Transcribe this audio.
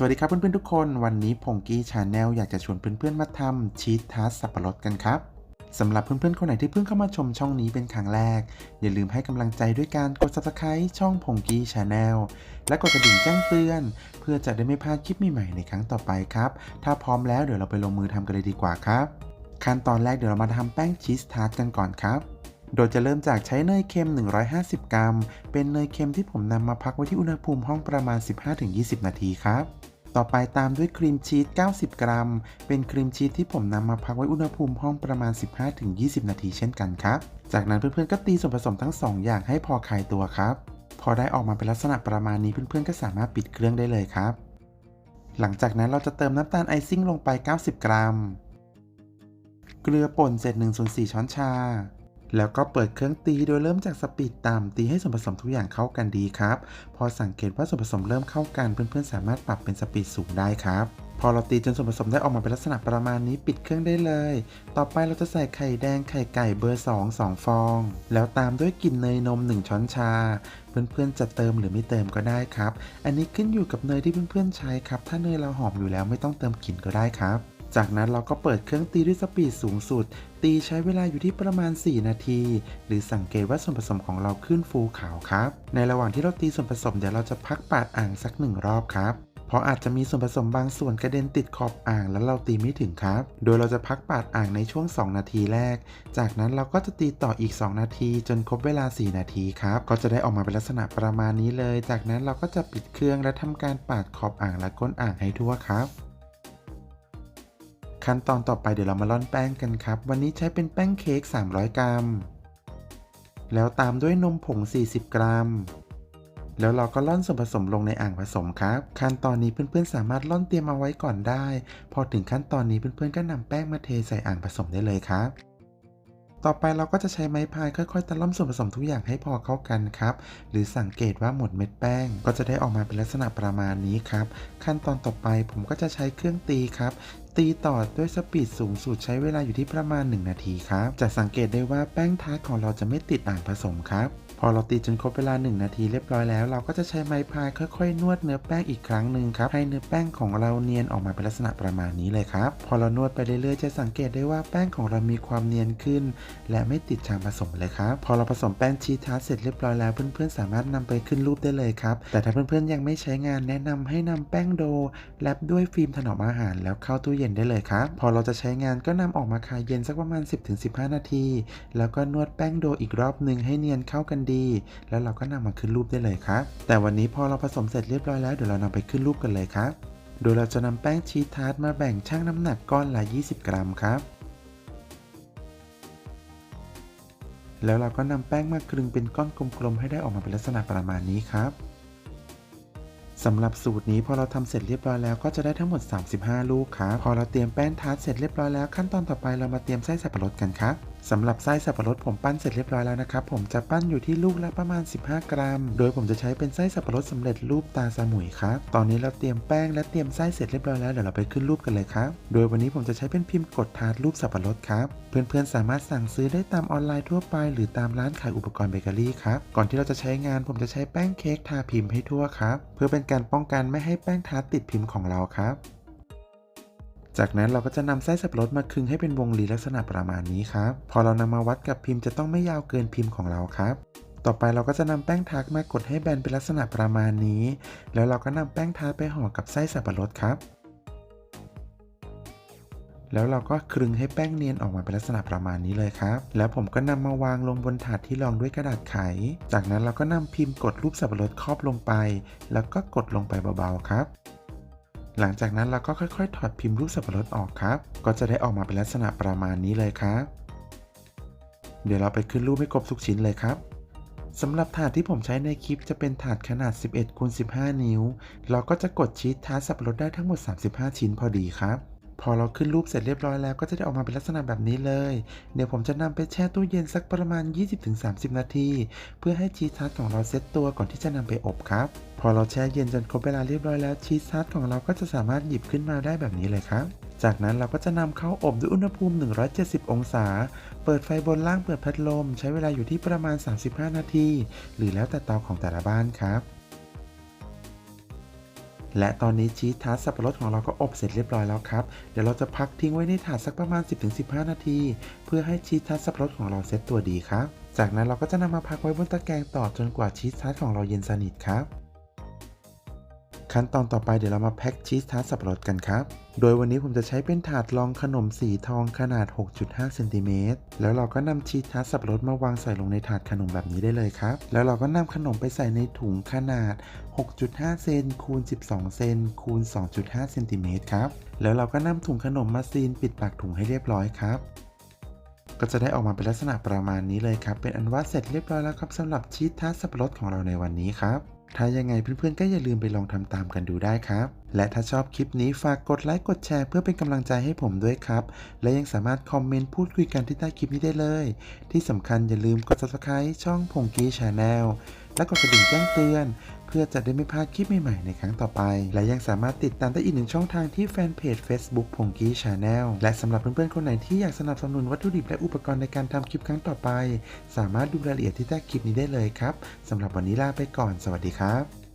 สวัสดีครับเพื่อนๆทุกคนวันนี้พงกี้ชาแนลอยากจะชวนเพื่อนๆมาทำชีสทาร์ตสับปะรดกันครับสำหรับเพื่อนๆคนไหนที่เพิ่งเข้ามาชมช่องนี้เป็นครั้งแรก อย่าลืมให้กำลังใจด้วยการกด subscribe ช่องพงกี้ชาแนลและกดกระดิ่งแจ้งเตือน เพื่อจะได้ไม่พลาดคลิปใหม่ๆในครั้งต่อไปครับ ถ้าพร้อมแล้วเดี๋ยวเราไปลงมือทำกันเลยดีกว่าครับ ขั้นตอนแรกเดี๋ยวเรามาทำแป้งชีสทาร์ตกันก่อนครับโดยจะเริ่มจากใช้เนยเค็ม 150 กรัม เป็นเนยเค็มที่ผมนำมาพักไว้ที่อุณหภูมิห้องประมาณ 15-20 นาทีครับ ต่อไปตามด้วยครีมชีส 90 กรัม เป็นครีมชีสที่ผมนำมาพักไว้อุณหภูมิห้องประมาณ 15-20 นาทีเช่นกันครับ จากนั้นเพื่อนๆก็ตีส่วนผสมทั้ง 2 อย่างให้พอคลายตัวครับ พอได้ออกมาเป็นลักษณะประมาณนี้เพื่อนๆก็สามารถปิดเครื่องได้เลยครับ หลังจากนั้นเราจะเติมน้ำตาลไอซิ่งลงไป 90 กรัม เกลือป่นเศษ1ส่วน4ช้อนชา แล้วก็เปิดเครื่องตีโดยเริ่มจากสปีดต่ำตีให้ส่วนผสมทุกอย่างเข้ากันดีครับ พอสังเกตว่าส่วนผสมเริ่มเข้ากันเพื่อนๆสามารถปรับเป็นสปีดสูงได้ครับพอเราตีจนส่วนผสมได้ออกมาเป็นลักษณะประมาณนี้ปิดเครื่องได้เลย ต่อไปเราจะใส่ไข่แดงไข่ไก่เบอร์ 2 2 ฟอง แล้วตามด้วยกลิ่นเนยนม 1 ช้อนชา เพื่อนๆจะเติมหรือไม่เติมก็ได้ครับ อันนี้ขึ้นอยู่กับเนยที่เพื่อนๆใช้ครับ ถ้าเนยเราหอมอยู่แล้วไม่ต้องเติมกลิ่นก็ได้ครับ จากนั้นเราก็เปิดเครื่องตีด้วยสปีดสูงสุด ตีใช้เวลาอยู่ที่ประมาณ 4 นาที หรือสังเกตว่าส่วนผสมของเราขึ้นฟูขาวครับ ในระหว่างที่เราตีส่วนผสมเดี๋ยวเราจะพักปาดอ่างสักหนึ่งรอบครับเพราะอาจจะมีส่วนผสมบางส่วนกระเด็นติดขอบอ่างแล้วเราตีไม่ถึงครับ โดยเราจะพักปาดอ่างในช่วง 2 นาทีแรก จากนั้นเราก็จะตีต่ออีก 2 นาที จนครบเวลา 4 นาทีครับ ก็จะได้ออกมาเป็นลักษณะประมาณนี้เลย จากนั้นเราก็จะปิดเครื่องและทำการปาดขอบอ่างและก้นอ่างให้ทั่วครับ ขั้นตอนต่อไปเดี๋ยวเรามาร่อนแป้งกันครับ วันนี้ใช้เป็นแป้งเค้ก 300 กรัม แล้วตามด้วยนมผง 40 กรัม แล้วเราก็ร่อนส่วนผสมลงในอ่างผสมครับ ขั้นตอนนี้เพื่อนๆ สามารถร่อนเตรียมเอาไว้ก่อนได้ พอถึงขั้นตอนนี้เพื่อนๆ ก็นำแป้งมาเทใส่อ่างผสมได้เลยครับต่อไปเราก็จะใช้ไม้พายค่อยๆตะล่อมส่วนผสมทุกอย่างให้พอเข้ากันครับ หรือสังเกตว่าหมดเม็ดแป้ง ก็จะได้ออกมาเป็นลักษณะประมาณนี้ครับ ขั้นตอนต่อไปผมก็จะใช้เครื่องตีครับ ตีต่อด้วยสปีดสูงสุดใช้เวลาอยู่ที่ประมาณ 1 นาทีครับ จะสังเกตได้ว่าแป้งทาร์ตของเราจะไม่ติดอ่างผสมครับ พอเราตีจนครบเวลา 1 นาทีเรียบร้อยแล้ว เราก็จะใช้ไม้พายค่อยๆ นวดเนื้อแป้งอีกครั้งหนึ่งครับให้เนื้อแป้งของเราเนียนออกมาเป็นลักษณะประมาณนี้เลยครับพอเรานวดไปเรื่อยๆจะสังเกตได้ว่าแป้งของเรามีความเนียนขึ้น และไม่ติดชามผสมเลยครับพอเราผสมแป้งชีทาร์ตเสร็จเรียบร้อยแล้วเพื่อนๆสามารถนำไปขึ้นรูปได้เลยครับแต่ถ้าเพื่อนๆยังไม่ใช้งานแนะนำให้นำแป้งโดแรปด้วยฟิล์มถนอมอาหาร แล้วเข้าตู้เย็นได้เลยครับพอเราจะใช้งานก็นำออกมาคายเย็นสักประมาณ 10-15 นาที แล้วก็นวดแป้งโดอีกรอบหนึ่งให้เนียนเข้ากันดี แล้วเราก็นำมาขึ้นรูปได้เลยครับ แต่วันนี้พอเราผสมเสร็จเรียบร้อยแล้วเดี๋ยวเรานำไปขึ้นรูปกันเลยครับ โดยเราจะนำแป้งชีสทาร์ตมาแบ่งชั่งน้ำหนักก้อนละ 20 กรัมครับ แล้วเราก็นำแป้งมาคลึงเป็นก้อนกลมๆให้ได้ออกมาเป็นลักษณะประมาณนี้ครับสำหรับสูตรนี้พอเราทำเสร็จเรียบร้อยแล้วก็จะได้ทั้งหมด 35 ลูกครับ พอเราเตรียมแป้งทาร์ตเสร็จเรียบร้อยแล้วขั้นตอนต่อไปเรามาเตรียมไส้สับปะรดกันครับ สำหรับไส้สับปะรดผมปั้นเสร็จเรียบร้อยแล้วนะครับ ผมจะปั้นอยู่ที่ลูกละประมาณ 15 กรัม โดยผมจะใช้เป็นไส้สับปะรดสำเร็จรูปตาสมุยครับ ตอนนี้เราเตรียมแป้งและเตรียมไส้เสร็จเรียบร้อยแล้วเดี๋ยวเราไปขึ้นรูปกันเลยครับ โดยวันนี้ผมจะใช้เป็นพิมพ์กดทาร์ตรูปสับปะรดครับ เพื่อนๆสามารถสั่งซื้อได้ตามออนไลน์ทั่วไป หรือตามร้านขายอุปกรณ์เบเกอรี่ครับ ก่อนที่เราจะใช้งานผมจะใช้แป้งเค้กทาพิมพ์ให้ทั่วครับ เพื่อเป็นการป้องกันไม่ให้แป้งทาร์ตติดพิมพ์ของเราครับ จากนั้นเราก็จะนำไส้สับปะรดมาคึงให้เป็นวงรีลักษณะประมาณนี้ครับ พอเรานำมาวัดกับพิมพ์จะต้องไม่ยาวเกินพิมพ์ของเราครับ ต่อไปเราก็จะนำแป้งทาร์ตมากดให้แบนเป็นลักษณะประมาณนี้ แล้วเราก็นำแป้งทาร์ตไปห่อกับไส้สับปะรดครับ แล้วเราก็คลึงให้แป้งเนียนออกมาเป็นลักษณะประมาณนี้เลยครับ แล้วผมก็นำมาวางลงบนถาดที่รองด้วยกระดาษไข จากนั้นเราก็นำพิมพ์กดรูปสับปะรดครอบลงไป แล้วก็กดลงไปเบาๆครับ หลังจากนั้นเราก็ค่อยๆ ถอดพิมพ์รูปสับปะรดออกครับ ก็จะได้ออกมาเป็นลักษณะประมาณนี้เลยครับ เดี๋ยวเราไปขึ้นรูปให้ครบทุกชิ้นเลยครับสำหรับถาดที่ผมใช้ในคลิปจะเป็นถาดขนาด 11คูณ15 นิ้ว เราก็จะกดชีสทาสับปะรดได้ทั้งหมด 35 ชิ้นพอดีครับ พอเราขึ้นรูปเสร็จเรียบร้อยแล้วก็จะได้ออกมาเป็นลักษณะแบบนี้เลย เดี๋ยวผมจะนำไปแช่ตู้เย็นสักประมาณ 20-30 นาที เพื่อให้ชีสทาร์ตของเราเซตตัวก่อนที่จะนำไปอบครับ พอเราแช่เย็นจนครบเวลาเรียบร้อยแล้วชีสทาร์ตของเราก็จะสามารถหยิบขึ้นมาได้แบบนี้เลยครับจากนั้นเราก็จะนำเข้าอบด้วยอุณหภูมิ 170 องศา เปิดไฟบนล่างเปิดพัดลม ใช้เวลาอยู่ที่ประมาณ 35 นาที หรือแล้วแต่เตาของแต่ละบ้านครับ และตอนนี้ชีสทาร์ตสับปะรดของเราก็อบเสร็จเรียบร้อยแล้วครับ เดี๋ยวเราจะพักทิ้งไว้ในถาดสักประมาณ 10-15 นาที เพื่อให้ชีสทาร์ตสับปะรดของเราเซ็ตตัวดีครับ จากนั้นเราก็จะนำมาพักไว้บนตะแกรงต่อจนกว่าชีสทาร์ตของเราเย็นสนิทครับ ขั้นตอนต่อไปเดี๋ยวเรามาแพ็คชีสทาร์ตสับปะรดกันครับ โดยวันนี้ผมจะใช้เป็นถาดรองขนมสีทองขนาด 6.5เซนติเมตรแล้วเราก็นำชีสทาร์ตสับปะรดมาวางใส่ลงในถาดขนมแบบนี้ได้เลยครับ แล้วเราก็นำขนมไปใส่ในถุงขนาด 6.5 เซนคูณ 12 เซนคูณ 2.5 เซนติเมตรครับ แล้วเราก็นำถุงขนมมาซีนปิดปากถุงให้เรียบร้อยครับก็จะได้ออกมาเป็นลักษณะประมาณนี้เลยครับ เป็นอันว่าเสร็จเรียบร้อยแล้วครับสำหรับชีสทาร์ตสับปะรดของเราในวันนี้ครับ ถ้ายังไงเพื่อนๆก็อย่าลืมไปลองทำตามกันดูได้ครับ และถ้าชอบคลิปนี้ฝากกดไลค์กดแชร์เพื่อเป็นกำลังใจให้ผมด้วยครับ และยังสามารถคอมเมนต์พูดคุยกันที่ใต้คลิปนี้ได้เลย ที่สำคัญอย่าลืมกด subscribe ช่องพงกี้ชาแนล และกดกระดิ่งแจ้งเตือน เพื่อจะได้ไม่พลาดคลิปใหม่ๆในครั้งต่อไป และยังสามารถติดตามได้อีกหนึ่งช่องทางที่แฟนเพจ Facebook พงกี้ชาแนลและสำหรับเพื่อนๆคนไหนที่อยากสนับสนุนวัตถุดิบและอุปกรณ์ในการทำคลิปครั้งต่อไป สามารถดูรายละเอียดที่ใต้คลิปนี้ได้เลยครับสำหรับวันนี้ลาไปก่อน สวัสดีครับ